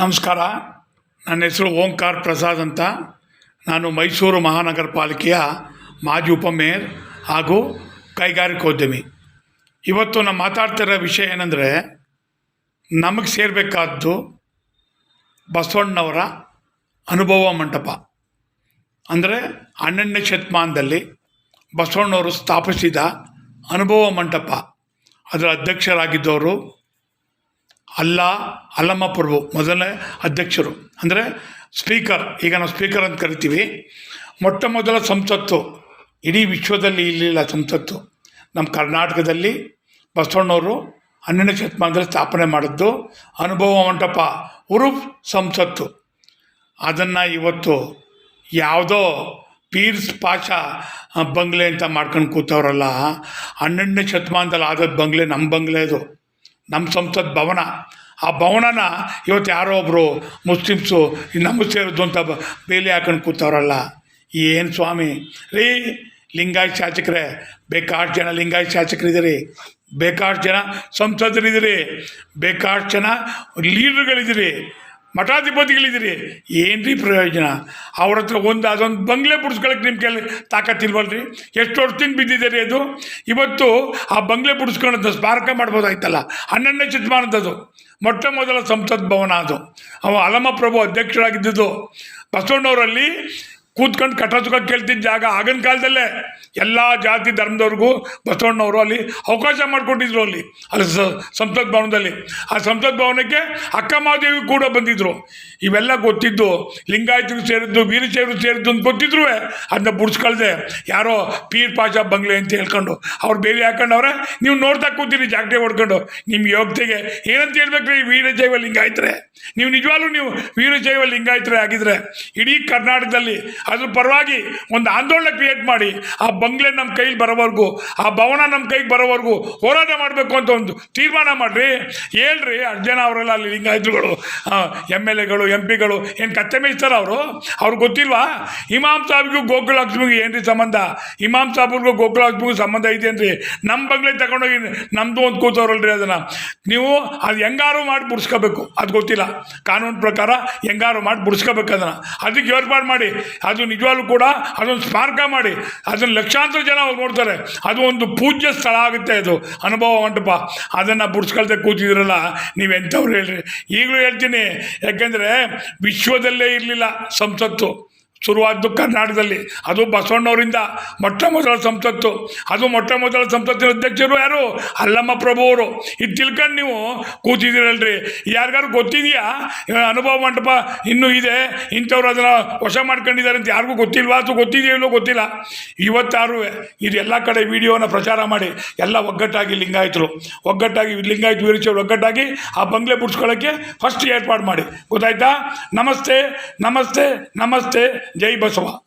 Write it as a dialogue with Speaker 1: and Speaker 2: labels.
Speaker 1: ನಮಸ್ಕಾರ. ನನ್ನ ಹೆಸರು ಓಂಕಾರ್ ಪ್ರಸಾದ್ ಅಂತ. ನಾನು ಮೈಸೂರು ಮಹಾನಗರ ಪಾಲಿಕೆಯ ಮಾಜಿ ಉಪಮೇಯರ್ ಹಾಗೂ ಕೈಗಾರಿಕೋದ್ಯಮಿ. ಇವತ್ತು ನಾನು ಮಾತಾಡ್ತಿರೋ ವಿಷಯ ಏನಂದರೆ, ನಮಗೆ ಸೇರಬೇಕಾದ್ದು ಬಸವಣ್ಣವರ ಅನುಭವ ಮಂಟಪ. ಅಂದರೆ ಹನ್ನೆರಡನೇ ಶತಮಾನದಲ್ಲಿ ಬಸವಣ್ಣವರು ಸ್ಥಾಪಿಸಿದ ಅನುಭವ ಮಂಟಪ. ಅದರ ಅಧ್ಯಕ್ಷರಾಗಿದ್ದವರು ಅಲ್ಲ ಅಲ್ಲಮ್ಮ ಪ್ರಭು ಮೊದಲನೇ ಅಧ್ಯಕ್ಷರು. ಅಂದರೆ ಸ್ಪೀಕರ್ ಈಗ ನಾವು ಸ್ಪೀಕರ್ ಅಂತ ಕರಿತೀವಿ. ಮೊಟ್ಟ ಮೊದಲ ಸಂಸತ್ತು, ಇಡೀ ವಿಶ್ವದಲ್ಲಿ ಇಲ್ಲಿಲ್ಲ ಸಂಸತ್ತು. ನಮ್ಮ ಕರ್ನಾಟಕದಲ್ಲಿ ಬಸವಣ್ಣವರು ಹನ್ನೆರಡನೇ ಶತಮಾನದಲ್ಲಿ ಸ್ಥಾಪನೆ ಮಾಡಿದ್ದು ಅನುಭವ ಮಂಟಪ ಉರುಫ್ ಸಂಸತ್ತು. ಅದನ್ನು ಇವತ್ತು ಯಾವುದೋ ಪೀರ್ಸ್ ಪಾಷ ಬಂಗ್ಲೆ ಅಂತ ಮಾಡ್ಕೊಂಡು ಕೂತವ್ರಲ್ಲ, ಹನ್ನೆರಡನೇ ಶತಮಾನದಲ್ಲಿ ಆದದ್ದು ಬಂಗ್ಲೆ ನಮ್ಮ ಬಂಗ್ಲೆ ಇದು ನಮ್ಮ ಸಂಸತ್ ಭವನ. ಆ ಭವನನ ಇವತ್ತು ಯಾರೋ ಒಬ್ಬರು ಮುಸ್ಲಿಮ್ಸು ನಮಗೆ ಸೇರಿದ್ದು ಅಂತ ಬೇಲಿ ಹಾಕೊಂಡು ಕೂತವ್ರಲ್ಲ. ಏನು ಸ್ವಾಮಿ? ರೀ, ಲಿಂಗಾಯತ್ ಶಾಸಕರೇ, ಬೇಕಾಷ್ಟು ಜನ ಲಿಂಗಾಯತ್ ಶಾಸಕರಿದ್ದೀರಿ. ಬೇಕಾಷ್ಟು ಜನ ಸಂಸದರಿದ್ದೀರಿ. ಬೇಕಾಷ್ಟು ಜನ ಲೀಡರ್ಗಳಿದ್ದೀರಿ ಮಠಾಧಿಪತಿಗಳಿದ್ದೀರಿ. ಏನ್ರಿ ಪ್ರಯೋಜನ? ಅವ್ರ ಹತ್ರ ಒಂದು ಅದೊಂದು ಬಂಗ್ಲೆ ಬಿಡಿಸ್ಕೊಳಕ್ಕೆ ನಿಮ್ಮ ಕೈಲಿ ತಾಕತ್ತಿಲ್ವಲ್ರಿ ಎಷ್ಟು ವರ್ಷದಿಂದ ಬಿದ್ದಿದೆ ಅದು? ಇವತ್ತು ಆ ಬಂಗ್ಲೆ ಬಿಡಿಸ್ಕೊಂಡು ಸ್ಮಾರಕ ಮಾಡ್ಬೋದಾಯ್ತಲ್ಲ? ಹನ್ನೆರಡನೇ ಶತಮಾನದದು ಮೊಟ್ಟ ಮೊದಲ ಸಂಸತ್ ಭವನ ಅದು. ಅವ ಅಲಮ ಪ್ರಭು ಅಧ್ಯಕ್ಷರಾಗಿದ್ದುದು ಬಸವಣ್ಣವರಲ್ಲಿ ಕೂತ್ಕೊಂಡು ಕಟ ಕೇಳ್ತಿದ್ದ ಜಾಗ ಆಗಿನ ಕಾಲದಲ್ಲೇ ಎಲ್ಲ ಜಾತಿ ಧರ್ಮದವ್ರಿಗೂ ಬಸವಣ್ಣವರು ಅಲ್ಲಿ ಅವಕಾಶ ಮಾಡಿಕೊಟ್ಟಿದ್ರು ಅಲ್ಲಿ. ಅಲ್ಲಿ ಸಂಸತ್ ಭವನದಲ್ಲಿ. ಆ ಸಂಸತ್ ಭವನಕ್ಕೆ ಅಕ್ಕ ಮಹಾದೇವಿ ಕೂಡ ಬಂದಿದ್ರು. ಇವೆಲ್ಲ ಗೊತ್ತಿದ್ದು, ಲಿಂಗಾಯತರು ಸೇರಿದ್ದು, ವೀರಶೈವರು ಸೇರಿದ್ದು ಅಂತ ಗೊತ್ತಿದ್ರು ಅದನ್ನ ಬುಡ್ಸ್ಕೊಳ್ದೆ ಯಾರೋ ಪೀರ್ ಪಾಷಾ ಬಂಗ್ಲೆ ಅಂತ ಹೇಳ್ಕೊಂಡು. ಅವ್ರು ಬೇರೆ ಹಾಕೊಂಡವ್ರೆ, ನೀವು ನೋಡ್ತಾ ಕೂತೀರಿ ಜಾಗಟೆ ಹೊಡ್ಕೊಂಡು. ನಿಮ್ಮ ಯೋಗ್ಯತೆಗೆ ಏನಂತ ಹೇಳ್ಬೇಕ್ರಿ ವೀರಶೈವ ಲಿಂಗಾಯತ್ರೆ? ನೀವು ನಿಜವಾಗ್ಲೂ ನೀವು ವೀರಶೈವ ಲಿಂಗಾಯತ್ರೆ ಆಗಿದ್ರೆ, ಇಡೀ ಕರ್ನಾಟಕದಲ್ಲಿ ಅದ್ರ ಪರವಾಗಿ ಒಂದು ಆಂದೋಲನ ಕ್ರಿಯೇಟ್ ಮಾಡಿ, ಆ ಬಂಗ್ಲೆ ನಮ್ಮ ಕೈಲಿ ಬರೋವರೆಗೂ, ಆ ಭವನ ನಮ್ಮ ಕೈಗೆ ಬರೋವರೆಗೂ ಹೋರಾಟ ಮಾಡಬೇಕು ಅಂತ ಒಂದು ತೀರ್ಮಾನ ಮಾಡಿರಿ. ಹೇಳ್ರಿ ಅಷ್ಟು ಜನ ಅವರೆಲ್ಲ ಅಲ್ಲಿ ಲಿಂಗಾಯತರುಗಳು ಎಂ ಎಲ್ ಎಗಳು, ಎಂ ಪಿಗಳು, ಏನು ಕತ್ತೆ ಮೇಯಿಸ್ತಾರೆ ಅವರು? ಅವ್ರಿಗೆ ಗೊತ್ತಿಲ್ವಾ? ಇಮಾಮ್ ಸಾಬ್ಗೂ ಗೋಕುಲ ಲಕ್ಷ್ಮಿಗೆ ಏನ್ರಿ ಸಂಬಂಧ? ಇಮಾಮ್ ಗೋಕುಲ ಲಕ್ಷ್ಮಿಗೂ ಸಂಬಂಧ ಐತೇನ್ರಿ ನಮ್ಮ ಬಂಗ್ಲೆ ತಗೊಂಡೋಗಿ ನಮ್ಮದು ಒಂದು ಕೂತವ್ರಲ್ರಿ ಅದನ್ನು. ನೀವು ಅದು ಹೆಂಗಾರು ಮಾಡಿ ಬಿಡಿಸ್ಕೋಬೇಕು, ಅದು ಗೊತ್ತಿಲ್ಲ. ಕಾನೂನು ಪ್ರಕಾರ ಹೆಂಗಾರು ಮಾಡಿ ಬಿಡಿಸ್ಕೋಬೇಕು ಅದನ್ನು. ಅದಕ್ಕೆ ಏರ್ಪಾಡು ಮಾಡಿ. ಅದು ನಿಜವಾಗ್ಲೂ ಕೂಡ ಅದೊಂದು ಸ್ಮಾರಕ ಮಾಡಿ, ಅದನ್ನು ಲಕ್ಷಾಂತರ ಜನ ಅವ್ರು ನೋಡ್ತಾರೆ. ಅದು ಒಂದು ಪೂಜ್ಯ ಸ್ಥಳ ಆಗುತ್ತೆ ಅದು. ಅನುಭವ ಮಂಟಪ. ಅದನ್ನು ಬುಡ್ಸ್ಕೊಳ್ತೆ ಕೂತಿದ್ರಲ್ಲ ನೀವು ಎಂಥವ್ರು ಹೇಳ್ರಿ. ಈಗಲೂ ಹೇಳ್ತೀನಿ, ಯಾಕೆಂದರೆ ವಿಶ್ವದಲ್ಲೇ ಇರಲಿಲ್ಲ ಸಂಸತ್ತು. ಶುರುವಾದ್ದು ಕರ್ನಾಟಕದಲ್ಲಿ. ಅದು ಬಸವಣ್ಣವರಿಂದ ಮೊಟ್ಟ ಮೊದಲ ಸಂಸತ್ತು. ಅದು ಮೊಟ್ಟ ಮೊದಲ ಸಂಸತ್ತಿನ ಅಧ್ಯಕ್ಷರು ಯಾರು? ಅಲ್ಲಮ್ಮ ಪ್ರಭು ಅವರು. ಇದು ತಿಳ್ಕೊಂಡು ನೀವು ಕೂತಿದ್ದೀರಲ್ರಿ. ಯಾರಿಗಾರು ಗೊತ್ತಿದೆಯಾ? ಅನುಭವ ಮಂಟಪ ಇನ್ನೂ ಇದೆ. ಇಂಥವ್ರು ಅದನ್ನು ವಶ ಮಾಡ್ಕೊಂಡಿದ್ದಾರೆ ಅಂತ ಯಾರಿಗೂ ಗೊತ್ತಿಲ್ವಾ? ಅಥವಾ ಗೊತ್ತಿದೆಯೋ ಗೊತ್ತಿಲ್ಲ. ಇವತ್ತಾರು ಇದು ಎಲ್ಲ ಕಡೆ ವಿಡಿಯೋನ ಪ್ರಚಾರ ಮಾಡಿ ಎಲ್ಲ ಒಗ್ಗಟ್ಟಾಗಿ ಲಿಂಗಾಯತರು. ಒಗ್ಗಟ್ಟಾಗಿ ಲಿಂಗಾಯತ ವೀರಶೈವರು ಒಗ್ಗಟ್ಟಾಗಿ ಆ ಬಂಗ್ಲೆ ಬಿಡ್ಸ್ಕೊಳ್ಳೋಕ್ಕೆ ಫಸ್ಟ್ ಏರ್ಪಾಡು ಮಾಡಿ. ಗೊತ್ತಾಯ್ತಾ? ನಮಸ್ತೆ ನಮಸ್ತೆ ನಮಸ್ತೆ. जय बसवा।